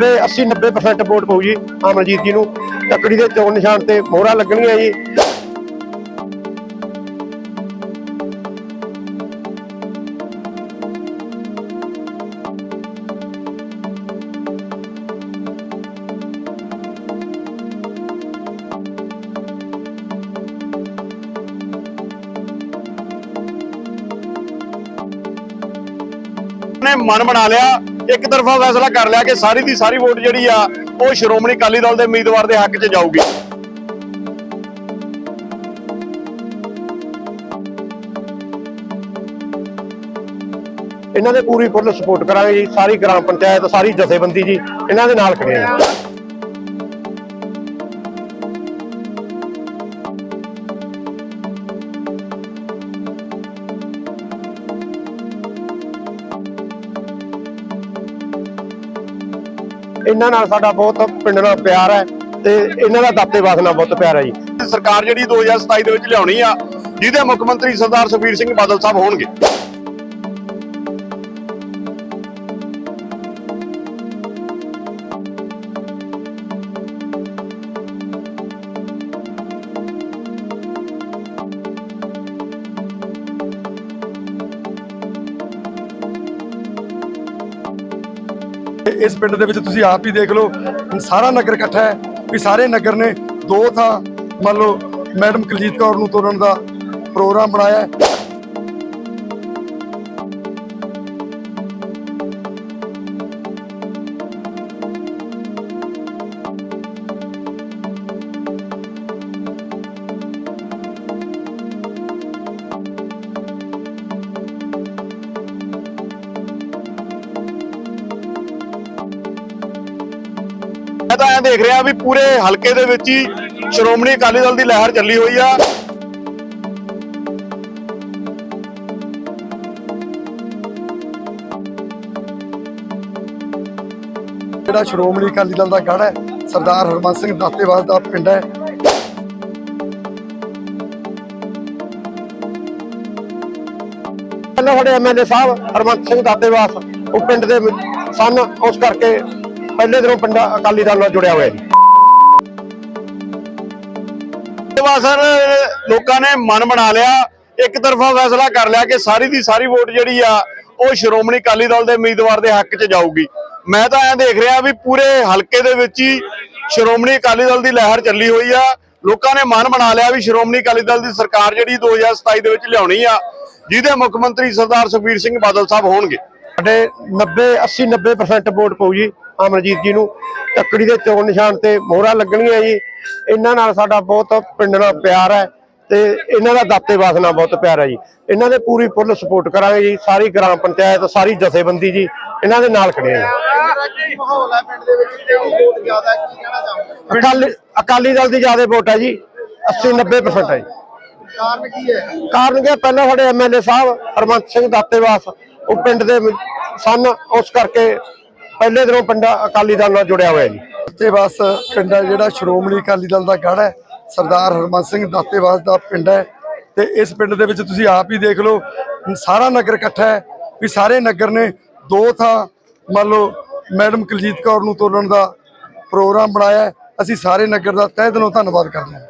ਤੇ 80 90% ਵੋਟ ਪਊ ਜੀ ਅਮਰਜੀਤ ਜੀ ਨੂੰ। ਤੱਕੜੀ ਦੇ ਚੋਣ ਨਿਸ਼ਾਨ ਤੇ ਮੋਹਰਾਂ ਲੱਗਣਗੀਆਂ ਜੀ। ਨੇ ਮਨ ਬਣਾ ਲਿਆ। ਇੱਕ ਤਰਫਾ ਫੈਸਲਾ ਕਰ ਲਿਆ ਕਿ ਸਾਰੀ ਦੀ ਸਾਰੀ ਵੋਟ ਜਿਹੜੀ ਆ, ਉਹ ਸ਼੍ਰੋਮਣੀ ਅਕਾਲੀ ਦਲ ਦੇ ਉਮੀਦਵਾਰ ਦੇ ਹੱਕ 'ਚ ਜਾਊਗੀ। ਇਹਨਾਂ ਦੇ ਪੂਰੀ ਫੁੱਲ ਸਪੋਰਟ ਕਰਾਂਗੇ ਜੀ, ਸਾਰੀ ਗ੍ਰਾਮ ਪੰਚਾਇਤ, ਸਾਰੀ ਜਥੇਬੰਦੀ ਜੀ, ਇਹਨਾਂ ਦੇ ਨਾਲ ਖੜੇ ਆ। ਇਹਨਾਂ ਨਾਲ ਸਾਡਾ ਬਹੁਤ ਪਿੰਡ ਨਾਲ ਪਿਆਰ ਹੈ ਤੇ ਇਹਨਾਂ ਦਾ ਦਾਤੇ ਵਾਸ ਨਾਲ ਬਹੁਤ ਪਿਆਰ ਹੈ ਜੀ। ਸਰਕਾਰ ਜਿਹੜੀ 2027 ਦੇ ਵਿੱਚ ਲਿਆਉਣੀ ਆ, ਜਿਹਦੇ ਮੁੱਖ ਮੰਤਰੀ ਸਰਦਾਰ ਸੁਖਬੀਰ ਸਿੰਘ ਬਾਦਲ ਸਾਹਿਬ ਹੋਣਗੇ। ਇਸ ਪਿੰਡ ਦੇ ਵਿੱਚ ਤੁਸੀਂ ਆਪ ਹੀ ਦੇਖ ਲਓ ਸਾਰਾ ਨਗਰ ਇਕੱਠਾ ਹੈ, ਵੀ ਸਾਰੇ ਨਗਰ ਨੇ ਦੋ ਥਾਂ, ਮੰਨ ਲਓ, ਮੈਡਮ ਕੁਲਜੀਤ ਕੌਰ ਨੂੰ ਤੋਰਨ ਦਾ ਪ੍ਰੋਗਰਾਮ ਬਣਾਇਆ ਮੈਂ ਤਾਂ ਐਂ ਦੇਖ ਰਿਹਾ ਵੀ ਪੂਰੇ ਹਲਕੇ ਦੇ ਵਿੱਚ ਹੀ ਸ਼੍ਰੋਮਣੀ ਅਕਾਲੀ ਦਲ ਦੀ ਲਹਿਰ ਚੱਲੀ ਹੋਈ ਆ। ਜਿਹੜਾ ਸ਼੍ਰੋਮਣੀ ਅਕਾਲੀ ਦਲ ਦਾ ਗੜ੍ਹ ਹੈ ਸਰਦਾਰ ਹਰਮਨ ਸਿੰਘ ਦਾਤੇਵਾਲ ਦਾ ਪਿੰਡ ਹੈ। ਪਹਿਲਾਂ ਸਾਡੇ ਐਮਐਲਏ ਸਾਹਿਬ ਹਰਮੰਤ ਸਿੰਘ ਦਾਤੇਵਾਸ ਉਹ ਪਿੰਡ ਦੇ ਸਨ ਉਸ ਕਰਕੇ ਪਹਿਲੇ ਦਿਨੋਂ ਪਿੰਡ ਅਕਾਲੀ ਦਲ ਨਾਲ ਜੁੜਿਆ ਹੋਇਆ ਜੀ। ਸਰ, ਲੋਕਾਂ ਨੇ ਮਨ ਬਣਾ ਲਿਆ, ਇੱਕ ਤਰਫਾ ਫੈਸਲਾ ਕਰ ਲਿਆ ਕਿ ਸਾਰੀ ਦੀ ਸਾਰੀ ਵੋਟ ਜਿਹੜੀ ਆ, ਉਹ ਸ਼੍ਰੋਮਣੀ ਅਕਾਲੀ ਦਲ ਦੇ ਉਮੀਦਵਾਰ ਦੇ ਹੱਕ 'ਚ ਜਾਊਗੀ। ਮੈਂ ਤਾਂ ਐਂ ਦੇਖ ਰਿਹਾ ਵੀ ਪੂਰੇ ਹਲਕੇ ਦੇ ਵਿੱਚ ਹੀ ਸ਼੍ਰੋਮਣੀ ਅਕਾਲੀ ਦਲ ਦੀ ਲਹਿਰ ਚੱਲੀ ਹੋਈ ਆ। ਲੋਕਾਂ ਨੇ ਮਨ ਬਣਾ ਲਿਆ ਵੀ ਸ਼੍ਰੋਮਣੀ ਅਕਾਲੀ ਦਲ ਦੀ ਸਰਕਾਰ ਜਿਹੜੀ 2027 ਦੇ ਵਿੱਚ ਲਿਆਉਣੀ ਆ, ਜਿਹਦੇ ਮੁੱਖ ਮੰਤਰੀ ਸਰਦਾਰ ਸੁਖਬੀਰ ਸਿੰਘ ਬਾਦਲ ਸਾਹਿਬ ਹੋਣਗੇ। ਸਾਡੇ 90 80 90% ਵੋਟ ਪਊ ਜੀ। ਅਮਰਜੀਤ ਜੀ ਨੂੰ ਤੱਕੜੀ ਦੇ ਚੋਣ ਨਿਸ਼ਾਨ ਤੇ ਮੋਹਰਾਂ ਲੱਗਣਗੀਆਂ ਜੀ। ਇਹਨਾਂ ਨਾਲ ਸਾਡਾ ਬਹੁਤ ਪਿੰਡ ਨਾਲ ਪਿਆਰ ਹੈ ਤੇ ਇਹਨਾਂ ਦਾ ਦਾਤੇ ਵਾਸਨਾ ਬਹੁਤ ਪਿਆਰ ਹੈ ਜੀ। ਇਹਨਾਂ ਦੇ ਪੂਰੀ ਫੁੱਲ ਸਪੋਰਟ ਕਰਾਂਗੇ ਜੀ। ਸਾਰੀ ਗ੍ਰਾਮ ਪੰਚਾਇਤ, ਸਾਰੀ ਜਥੇਬੰਦੀ ਜੀ ਇਹਨਾਂ ਦੇ ਨਾਲ ਖੜੇ ਆ। ਅਕਾਲੀ ਅਕਾਲੀ ਦਲ ਦੀ ਜ਼ਿਆਦਾ ਵੋਟ ਹੈ ਜੀ। 80 90% ਹੈ ਜੀ। ਕਾਰਨ ਕੀ ਹੈ? ਕਾਰਨ ਕਿ ਪਹਿਲਾਂ ਸਾਡੇ ਐਮਐਲਏ ਸਾਹਿਬ, ਹਰਮੰਤ ਸਿੰਘ ਦਾਤੇਵਾਸ, ਉਹ ਪਿੰਡ ਦੇ ਸਨ। ਉਸ ਕਰਕੇ ਪਹਿਲੇ ਦਿਨੋਂ ਪਿੰਡ ਅਕਾਲੀ ਦਲ ਨਾਲ ਜੁੜਿਆ ਹੋਇਆ ਜੀ। ਤੇ ਪਿੰਡ ਹੈ ਜਿਹੜਾ ਸ਼੍ਰੋਮਣੀ ਅਕਾਲੀ ਦਲ ਦਾ ਗੜ੍ਹ ਹੈ, ਸਰਦਾਰ ਹਰਮਨ ਸਿੰਘ ਦਾਤੇਵਾਸ ਦਾ ਪਿੰਡ ਹੈ। ਤੇ ਇਸ ਪਿੰਡ ਦੇ ਵਿੱਚ ਤੁਸੀਂ ਆਪ ਹੀ ਦੇਖ ਲਓ, ਸਾਰਾ ਨਗਰ ਇਕੱਠਾ ਹੈ ਵੀ ਸਾਰੇ ਨਗਰ ਨੇ ਦੋ ਥਾਂ ਮੰਨ ਲਓ ਮੈਡਮ ਕੁਲਜੀਤ ਕੌਰ ਨੂੰ ਤੋਲਣ ਦਾ ਪ੍ਰੋਗਰਾਮ ਬਣਾਇਆ ਅਸੀਂ ਸਾਰੇ ਨਗਰ ਦਾ ਤਹਿ ਦਿਲੋਂ ਧੰਨਵਾਦ ਕਰਦੇ ਹਾਂ।